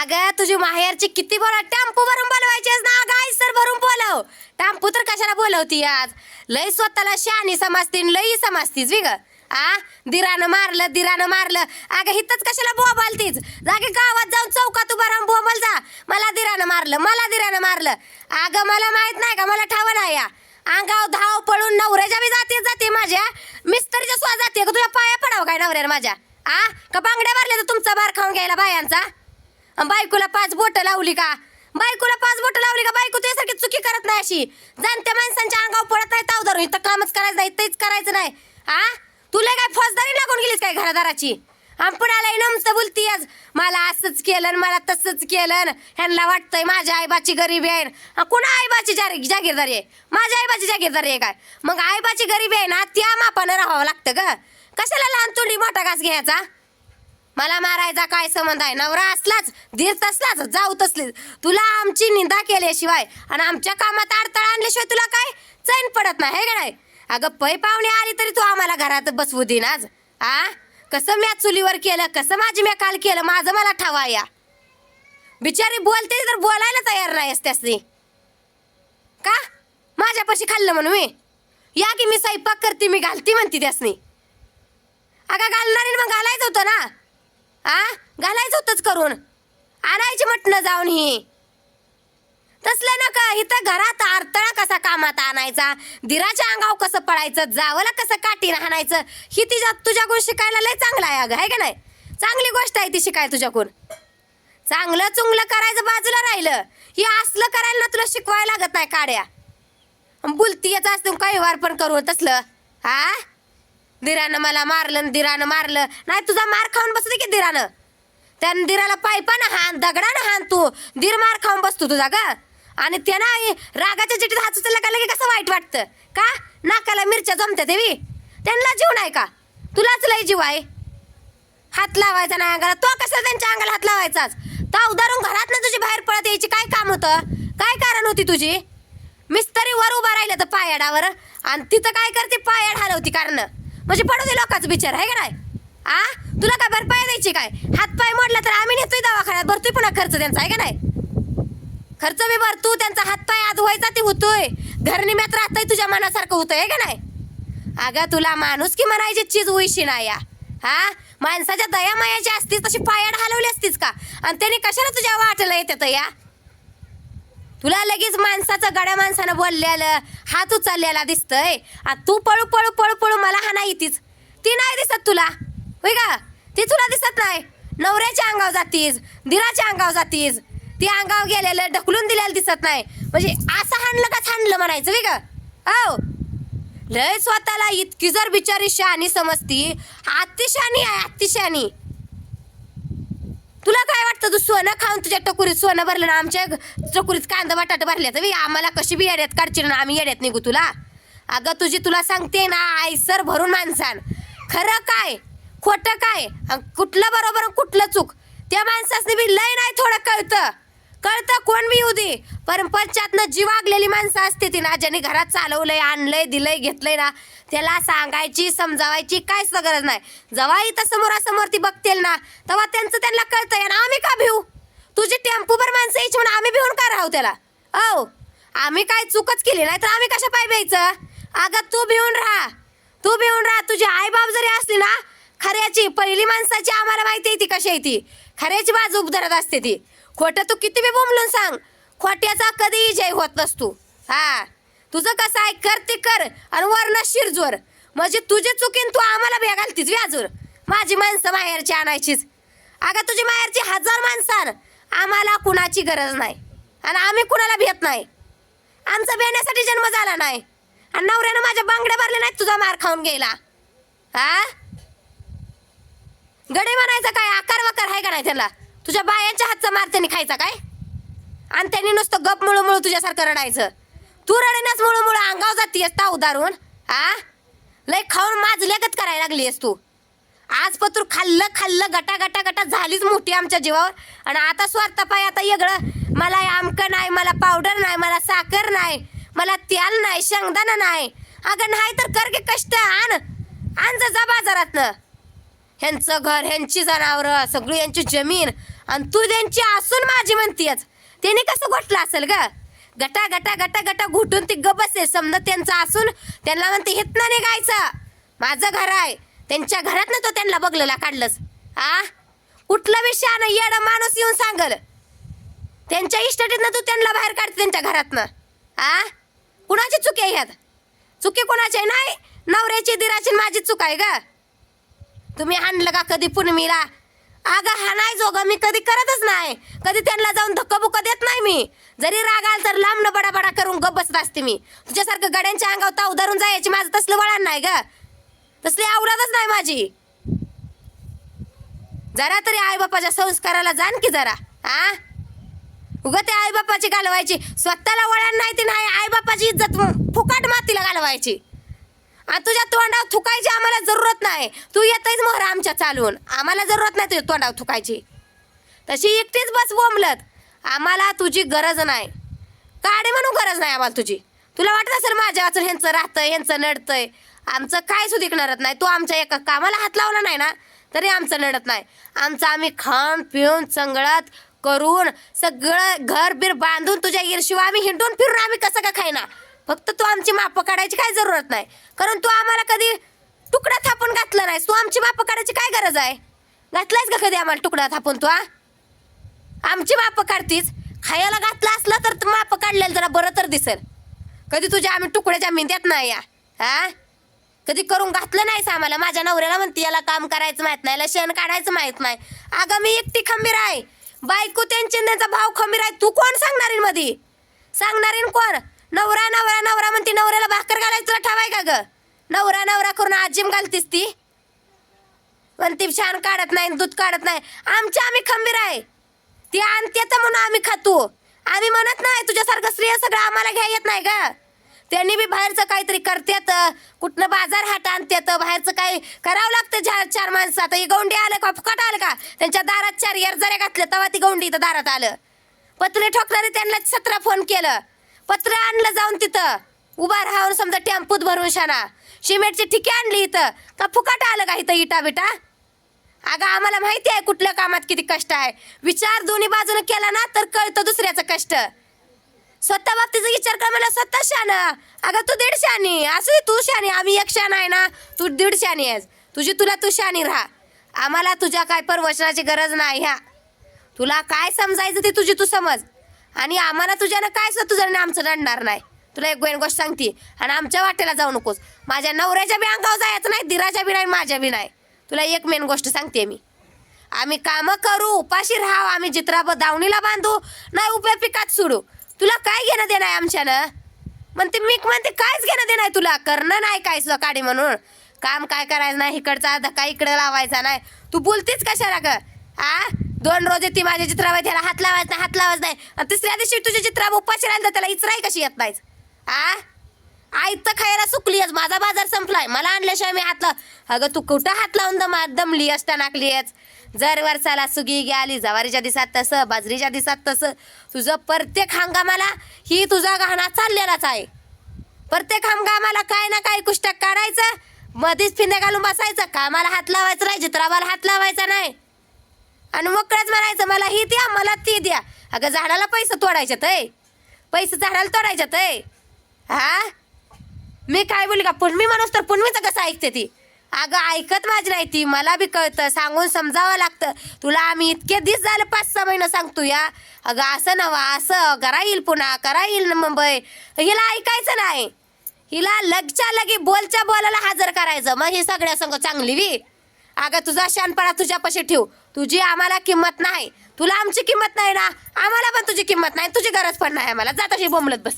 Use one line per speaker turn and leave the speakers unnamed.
अगं तुझी माहेरची किती बोला टॅम्पू भरून बोलवायचीस ना अगं सर भरून बोलव. टॅम्पू तर कशाला बोलवती आज? लई स्वतःला शहाणी समजते आणि लई समजतीस वि ग. आ? दिरानं मारलं दिरानं मारलं. अगं हिथंच कशाला बोबालतीच जागे गावात जाऊन चौकात उभा राहून बोबल जा मला दिरानं मारलं मला दिरानं मारलं. अगं मला माहीत नाही का मला ठाव नाही या. अंगाव धाव पळून नवऱ्याच्या बी जाते जाते माझ्या. मिस्टरच्या सुद्धा जाते का तुझ्या पाया पडावं काय नवऱ्यानं माझ्या? आ? का बांगड्या भरल्या तर तुमचा बार खाऊन घ्यायला बायांचा? अन बायकोला पाच बोट लावली का? बायकोला पाच बोट लावली का? बायको तुझ्यासारखी चुकी करत नाही अशी. जाणत्या माणसांच्या अंगावर पडत नाही ताव धरून इथं कामच करायचं नाही तेच करायचं नाही. आ? तुला काय फौजदारी लागून गेलीस काय घरादाराची? आणि पुण्याला नमतं बोलती आज. मला असंच केलं मला तसंच केलं. आणि ह्यांना वाटतंय माझ्या आईबाची गरीबी आहे. अन कुणा आईबाची जारी जागीरदारी आहे? माझ्या आईबाची जागीरदारी आहे काय? मग आईबाची गरीबी आहे ना त्या मापानं राहावं लागतं ग. कशाला लहान तोंडी मोठा घास घ्यायचा? मला मारायचा काय संबंध आहे? नवरा असलाच धीर तसलाच जाऊ तसलीच तुला आमची निंदा केल्याशिवाय आणि आमच्या कामात अडथळा आणल्याशिवाय तुला काय? चैन पडत नाही हे का नाही? अगं पै पाहुणे आली तरी तू आम्हाला घरात बसवू दे आज. आ? कसं म्या चुलीवर केलं कसं माझी म्या काल केलं माझं मला ठावा या. बिचारी बोलते तर बोलायला तयार नाही त्यासनी. का? माझ्यापाशी खाल्लं म्हणून मी? या की मी स्वयंपाक करते मी घालते म्हणते त्यासनी. अगं घालणारी मग घालायचं होतं ना? होतच करून. आणायची म्हटणं जाऊन ही. तसलं नका इथं घरात अडथळा कसा कामात आणायचा? दिराच्या अंगाव कसं पडायचं? जावला कसं काठीनं राहणायचं ही तिच्या तुझ्याकडून शिकायला लय चांगलं आहे अगं आहे का नाही? चांगली गोष्ट आहे ती शिकाय तुझ्याकडून. चांगलं चुंगलं करायचं बाजूला राहिलं. ही असलं करायला ना तुला शिकवायला लागत नाही काड्या. बुलती याचं असतं काही वार पण करू तसलं. हा दिरानं मला मारलं दिरानं मारलं. नाही तुझा मार खाऊन बसते की दिरानं. त्या दिराला पायपानं हान दगडानं हान तू. दीर मार खाऊन बसतो तुझा ग. आणि त्यानं रागाच्या चिठीत हात उचलला का लगे कसं वाईट वाटतं? का? नाकाला मिरच्या जमत्या देवी. त्यांना जीव नाही का? तुलाच लय जीव आहे. हात लावायचा नाही अंगाला. तो कसा त्यांच्या अंगाला हात लावायचाच? ता उदारून घरात ना तुझी बाहेर पळत यायची काय काम होतं? काय कारण होती तुझी? मिस्तरी वर उभा राहिलं तर पायाडावर. आणि तिथं काय करते? पायाड हलवती कारण. म्हणजे पडू दे लोकांचं विचार आहे का नाही? आ? तुला काय भरपाया द्यायची काय? हात पाय मोडला तर आम्ही नेतोय दवाखान्यात. भरतोय पुन्हा खर्च त्यांचा आहे का नाही? खर्च बी भरतो त्यांचा हात पाय आज व्हायचा ते होतोय. घर निम्यात राहतंय तुझ्या मनासारखं होतंय आहे का नाही? अगं तुला माणूस की म्हणायची चीज उशी ना या. हा? माणसाच्या दया मायाची असतीस तशी पायाड हलवली असतीस का? आणि त्याने कशाला तुझ्या वाटलं येते या? तुला लगेच माणसाचं गड्या माणसानं बोललेलं हात उचललेला दिसतंय. आणि तू पळू पळू पळू पळू मला हा नाही तीच ती नाही दिसत तुला. होय का? ती तुला दिसत नाही. नवऱ्याच्या अंगावर जातीस दिराच्या अंगावर जातीस. ती अंगावर गेलेलं ढकलून दिलेलं दिसत नाही. म्हणजे असं हाणलं का हाणलं म्हणायचं होय का? हो. लय स्वतःला इतकी जर बिचारी शहाणी समजती अतिशानी आहे अतिशहाणी. तुला काय वाटतं तू सोनं खाऊन तुझ्या टकुरीत सोनं भरलं ना आमच्या टकुरीत कांदा बटाटा भरले तर आम्हाला कशी बी येड्यात काढची ना आम्ही येड्यात निघू तुला? अगं तुझी तुला सांगते ना आईसर भरून माणसान. खरं काय? खोटं काय? अन कुठलं बरोबर अन कुठलं चूक? त्या माणसाचं बी लय नाही थोडं कळतं. कळतं कोण बी येऊ दे. पण पंचातनं जी वागलेली माणसं असते ती ना ज्यांनी घरात चालवलंय आणलंय दिलंय घेतलंय ना त्याला सांगायची समजावायची काहीच गरज नाही. जेव्हा इथं समोरासमोर ती बघतील ना तेव्हा त्यांचं त्यांना कळतंय आणि आम्ही का भिऊ? तुझी टेम्पूभर माणसं यायची म्हणून आम्ही भिवून का राहू त्याला? औ आम्ही काय चूकच केली नाही तर आम्ही कशा पाय प्यायचं अगं तू भिवून राहा. तू भिवून राहा. तुझी आई बाप जरी असली ना खऱ्याची पहिली माणसाची आम्हाला माहिती आहे ती कशी आहे ती. खऱ्याची बाजू धरत असते ती. खोटं तू किती बी बोंबलून सांग. खोट्याचा कधीही जय होत नसतो. हा. तुझं कसं आहे कर ते कर आणि वर्ण शिरजोर म्हणजे तुझी चुकीन तू आम्हाला भे घालतीस व्याजूर माझी माणसं माहेरची आणायचीच. अगं तुझी माहेरची हजार माणसं आम्हाला कुणाची गरज नाही. आणि आम्ही कुणाला भेट नाही. आमचा भेण्यासाठी जन्म झाला नाही. आणि नवऱ्यानं माझ्या बांगड्या भरल्या नाहीत तुझा मार खाऊन गेला हा? गडे म्हणायचं काय? आकार वकार आहे का नाही त्याला तुझ्या बायांच्या हातचा मार त्यांनी खायचा काय? आणि त्यांनी नुसतं गप मुळू मुळू तुझ्यासारखं रडायचं. तू रडेनास मुळू मुळू अंगाव जातीयस ता उदारून आ? लय खाऊन माजल्यागत करायला लागलीयस तू. आज पत्र खाल्लं खाल्लं गटा गटा गटा झालीच मोठी आमच्या जीवावर. आणि आता स्वार्थ पाय आता येगळं. मला आमकं नाही मला पावडर नाही मला साखर नाही मला तेल नाही शेंगदाणा नाही. अगं नाही तर कर गे कष्ट आण. आण जा जा बाजारातनं ह्यांचं घर ह्यांची जनावरं सगळी यांची जमीन. आणि तू त्यांची असून माझी म्हणतीयच त्याने कसं घोटलं असेल ग? गटा गटा गटा गटा घुटून ती गबसे समजा त्यांचं असून त्यांना म्हणते हेत ना निघायचं. माझं घर आहे. त्यांच्या घरात ना तो त्यांना बघलेला काढलंस. आ? कुठला विषय ना येडा माणूस येऊन सांगल. त्यांच्या इस्टेटीतनं तू त्यांना बाहेर काढते त्यांच्या घरातनं. आ? कुणाची चुकी आहे ह्यात? चुकी कोणाची आहे? नाही. नवऱ्याची दिराची माझी चूक आहे गं. तुम्ही आणलं का कधी पुनमीला अगं हा नाही जोग मी कधी करतच नाही. कधी त्यांना जाऊन धक्काबुक्क देत नाही मी. जरी राग आला तर लांब बडाबडा करून गप बसत असते मी. तुझ्यासारखं गड्यांच्या अंगावर ताव धरून जायची माझं तसलं वळण नाही ग. तसली आवडतच नाही माझी. जरा तरी आई बापाच्या संस्काराला जाण की जरा आ? उगं ते आई बापाची घालवायची. स्वतःला वळण नाही ती नाही आई बापाची इज्जत फुकाट मातीला घालवायची. आणि तुझ्या तोंडावर थुकायची आम्हाला जरूरत नाही. तू येतच मोहरा आमच्या चालून. आम्हाला जरूरत नाही तुझ्या तोंडावर थुकायची. तशी एकटीच बस बोंबलत. आम्हाला तुझी गरज नाही. काढे म्हणून गरज नाही आम्हाला तुझी. तुला वाटत असेल माझ्या वाचून ह्यांचं राहतंय ह्यांचं नडतंय. आमचं काय सुधीक नाही. तू आमच्या एका कामाला हात लावला नाही ना तरी आमचं नडत नाही. आमचं आम्ही खाऊन पिऊन चंगळत करून सगळं घर बीर बांधून तुझ्या ईर्शिवाय आम्ही हिंडून फिरून आम्ही कसं का खायना फक्त तू आमची मापं काढायची काय जरूरत नाही. कारण तू आम्हाला कधी तुकडा थापून घातला नाही तू आमची मापं काढायची काय गरज आहे? घातलायस का कधी आम्हाला तुकडा थापून तू आ आमची मापं काढतीस. खायला घातलं असला तर मापं काढलेलं जरा बरं तर दिसेल. कधी तुझ्या आम्ही तुकड्याच्या मिंद्यात नाही या हा? कधी करून घातलं नाहीस आम्हाला. माझ्या नवऱ्याला म्हणते याला काम करायचं माहीत नाही याला शेण काढायचं माहीत नाही. अगं मी एकटी खंबीर आहे. बायको त्यांची त्यांचा भाव खंबीर आहे. तू कोण सांगणार मधी? सांगणार कोण? नवरा नवरा नवरा म्हणते नवऱ्याला भाकर घालायचं तुला ठावाय का ग? नवरा नवरा करून आजीम घालतीस ती? पण ती छान काढत नाही दूध काढत नाही. आमच्या आम्ही खंबीर आहे. ती आणते तर म्हणून आम्ही खातो. आम्ही म्हणत नाही तुझ्यासारखं स्त्रिया सगळं आम्हाला घ्या येत नाही का त्यांनी बी बाहेरचं काहीतरी करतात. कुठनं बाजार हाट आणतात. बाहेरचं काही करावं लागतं चार चार माणसं. आता ही गोंडी आलं का फुकट आलं का? त्यांच्या दारात चार जऱ्या घातल्या तेव्हा ती गोंडी इथं दारात आलं. पत्रे ठोकणारे त्यांना सतरा फोन केलं. पत्र आणलं जाऊन तिथं. उभा राहून समजा टेम्पूत भरून शाना. सिमेंटची ठिके आणली इथं. का फुकाट आलं का इथं इटा बिटा अगं आम्हाला माहिती आहे कुठल्या कामात किती कष्ट आहे. विचार दोन्ही बाजूने केला ना तर कळतं दुसऱ्याचं कष्ट. स्वतः बाबतीचा विचार कर मला स्वतः शान. अगं तू दीड शानी. असू दे तू शानी. आम्ही एक शान आहे ना तू दीड शानी आहेस. तुझी तुला तू शानी राहा. आम्हाला तुझ्या काय परवचनाची गरज नाही ह्या तुला काय समजायचं ते तुझी तू समज. आणि आम्हाला तुझ्यानं काय सुद्धा तुझ्यानं आमचं रडणार नाही? तुला एक गोष्ट गोष्ट सांगते. आणि आमच्या वाटेला जाऊ नकोस. माझ्या नवऱ्याच्या बी अंगावर जायचं नाही दिराच्या बी नाही माझ्या बी नाही. तुला एक मेन गोष्ट सांगते मी. आम्ही कामं करू उपाशी राहाव आम्ही जित्राब दावणीला बांधू नाही उभ्या पिकात सोडू. तुला काय घेणं देणं आहे आमच्यानं? म्हणते मी म्हणते कायच घेणं देणं आहे तुला. करणं नाही काय सुद्धा काढी म्हणून. काम काय करायचं नाही इकडचा धक्का इकडे लावायचा नाही. तू बोलतीच कशाला ग? आ? दोन रोज ती माझ्या चित्रावर त्याला हात लावायचं नाही हात लावायचं नाही. आणि तिसऱ्या दिवशी तुझ्या चित्रा उपाशी राहिलं तर त्याला इचराई कशी येत नाहीच? आ? आई तर खायला सुकलीयच माझा बाजार संपलाय. मला आणल्याशिवाय मी हात लाव अगं तू कुठं हात लावून दम दमली असता नाकलीयच जर वर्षाला सुगी गेली जवारीच्या दिसात तसं बाजरीच्या दिसात तसं. तुझं प्रत्येक हंगामाला ही तुझा गहना चाललेलाच आहे. प्रत्येक हंगामाला काय ना काय कुष्टक काढायचं मध्येच फिंद्या घालून बसायचं. कामाला हात लावायचं नाही चित्राबाला हात लावायचा नाही. आणि मोकळंच म्हणायचं मला ही द्या मला ती द्या. अगं झाडाला पैसे तोडायच्यात आहे पैसे झाडाला तोडायच्यात आहे हा? मी काय बोलली का? पुन्मी माणूस तर पुन्मीचं कसं ऐकते ती? अगं ऐकत माझी नाही ती. मला बी कळतं. सांगून समजावं लागतं. तुला आम्ही इतके दिस झाले पाच सहा महिने सांगतो या. अगं असं नवा असं. करा येईल पुन्हा करा येईल ना मुंबई हिला ऐकायचं नाही. हिला लगच्या लगी बोलच्या बोलायला हजर करायचं. मग ही सगळ्या संग चांगली बी. अगं तुझा शानपणा तुझ्यापाशी ठेव. तुझी आम्हाला किंमत नाही. तुला आमची किंमत नाही ना? आम्हाला पण तुझी किंमत नाही. तुझी गरज पण नाही आम्हाला. जाताशी बोमलत बोंबलत बस.